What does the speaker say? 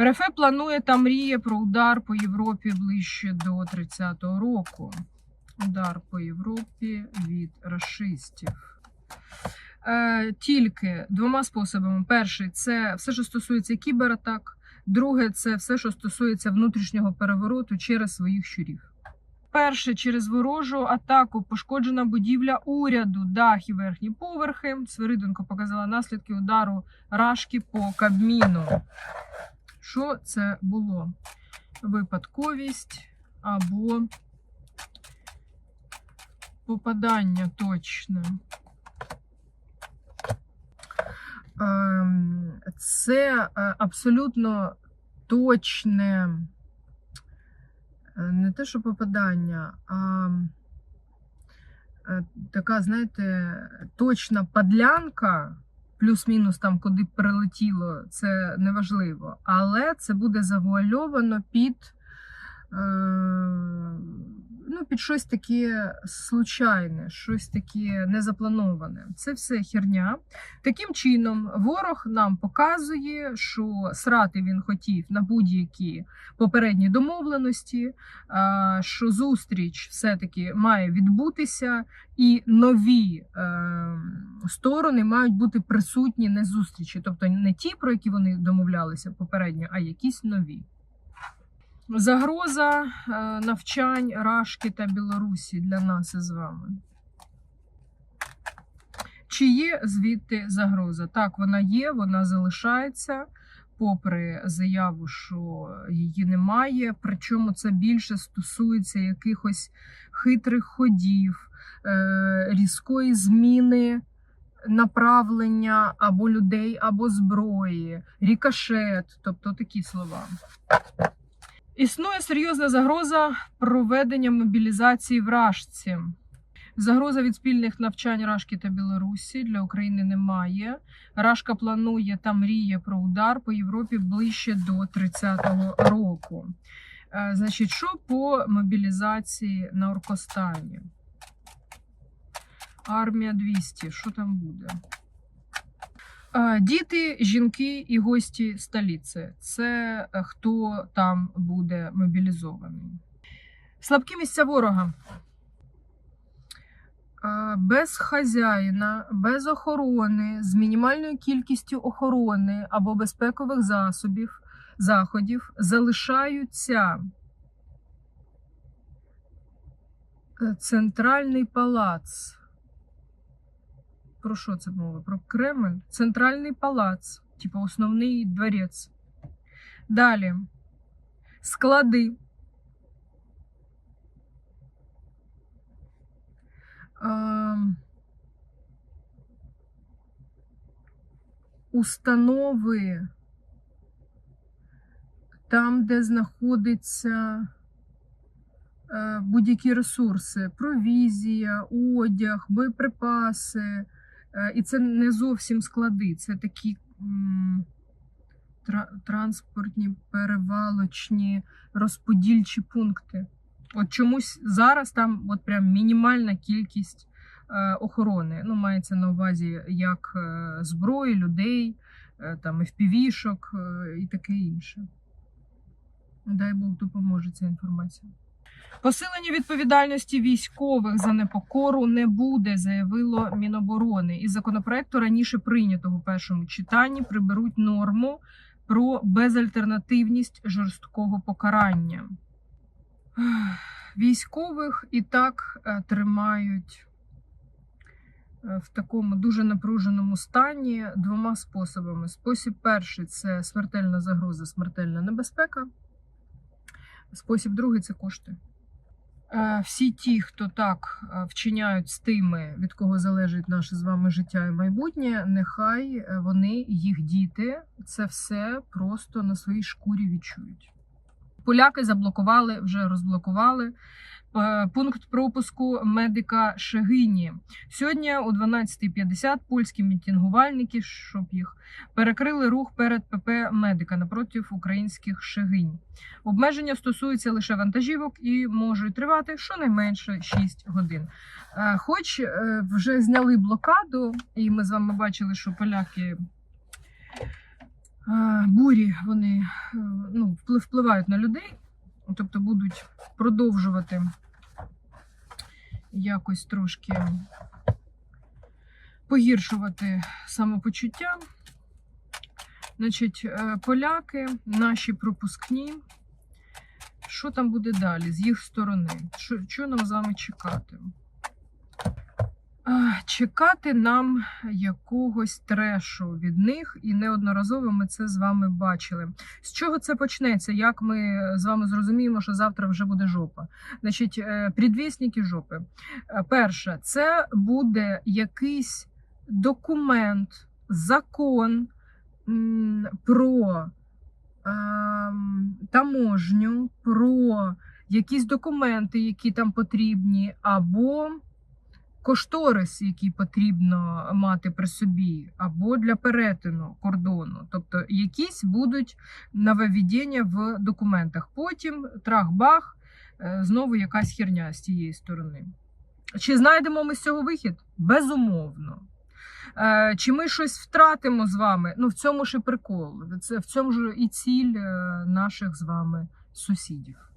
РФ планує та мріє про удар по Європі ближче до 30-го року. Удар по Європі від расистів. Е, тільки двома способами: перший це все, що стосується кібератак. Друге, це все, що стосується внутрішнього перевороту через своїх щурів. Перше, через ворожу атаку пошкоджена будівля уряду, дах і верхні поверхи. Свириденко показала наслідки удару рашки по Кабміну. Що це було? Випадковість або попадання точне. Ем, Це е, абсолютно точне, е, не те, що попадання, а е, така, знаєте, точна подлянка, плюс-мінус там, куди прилетіло, це неважливо. Але це буде завуальовано під. Е, Ну, під щось таке случайне, щось таке незаплановане. Це все херня. Таким чином, ворог нам показує, що срати він хотів на будь-які попередні домовленості, що зустріч все-таки має відбутися, і нові е, сторони мають бути присутні на зустрічі, тобто не ті, про які вони домовлялися попередньо, а якісь нові. Загроза е, навчань Рашки та Білорусі для нас із вами. Чи є звідти загроза? Так, вона є, вона залишається, попри заяву, що її немає. Причому це більше стосується якихось хитрих ходів, е, різкої зміни направлення або людей, або зброї, рікошет, тобто такі слова. Існує серйозна загроза проведення мобілізації в Рашці. Загроза від спільних навчань Рашки та Білорусі для України немає. Рашка планує та мріє про удар по Європі ближче до 30-го року. Е, Значить, що по мобілізації на Оркостані? Армія 200. Що там буде? Діти, жінки і гості столиці. Це е, хто там буде мобілізований. Слабкі місця ворога. Без хазяїна, без охорони, з мінімальною кількістю охорони або безпекових засобів, заходів залишаються е, центральний палац. Про що це мова? Про Кремль? Центральний палац, типу основний дворець. Далі. Склади. Ем, Установи там, де знаходиться е, будь-які ресурси, провізія, одяг, боєприпаси. Е, І це не зовсім склади, це такі транспортні, перевалочні, розподільчі пункти. От чомусь зараз там от прям мінімальна кількість е, охорони. Ну, мається на увазі як е, зброї, людей, там FPV-шок і таке інше. Дай Бог допоможе ця інформація. Посилення відповідальності військових за непокору не буде, заявило Міноборони. Із законопроекту раніше прийнятого в першому читанні приберуть норму про безальтернативність жорсткого покарання. Військових і так е, тримають е, в такому дуже напруженому стані двома способами. Спосіб перший це смертельна загроза, смертельна небезпека. Спосіб другий це кошти. Е, Всі ті, хто так е, вчиняють з тими, від кого залежить наше з вами життя і майбутнє, нехай е, вони, їх діти, це все просто на своїй шкурі відчують. Поляки заблокували, вже розблокували пункт пропуску медика Шегині. Сьогодні о 12.50 польські мітингувальники, щоб їх перекрили рух перед ПП медика напроти українських Шегинь. Обмеження стосуються лише вантажівок і можуть тривати щонайменше 6 годин. Е, Хоч е, вже зняли блокаду, і ми з вами бачили, що поляки. е, Бурі вони е, вплив- впливають на людей, тобто будуть продовжувати якось трошки погіршувати самопочуття. Значить, е, поляки, наші пропускні. Що там буде далі з їх сторони? Що, що нам з вами чекати? Чекати нам якогось трешу від них, і неодноразово ми це з вами бачили. З чого це почнеться? Як ми з вами зрозуміємо, що завтра вже буде жопа? Значить, е, предвісники жопи. Е, Перше, це буде якийсь документ, закон про ем, таможню, про якісь документи, які там потрібні, або кошторис, який потрібно мати при собі, або для перетину кордону. Тобто якісь будуть нововведення в документах. Потім трах-бах, е, знову якась херня з тієї сторони. Чи знайдемо ми з цього вихід? Безумовно. Е, Чи ми щось втратимо з вами? Ну, в цьому ж і прикол. В цьому ж і ціль е, наших з вами сусідів.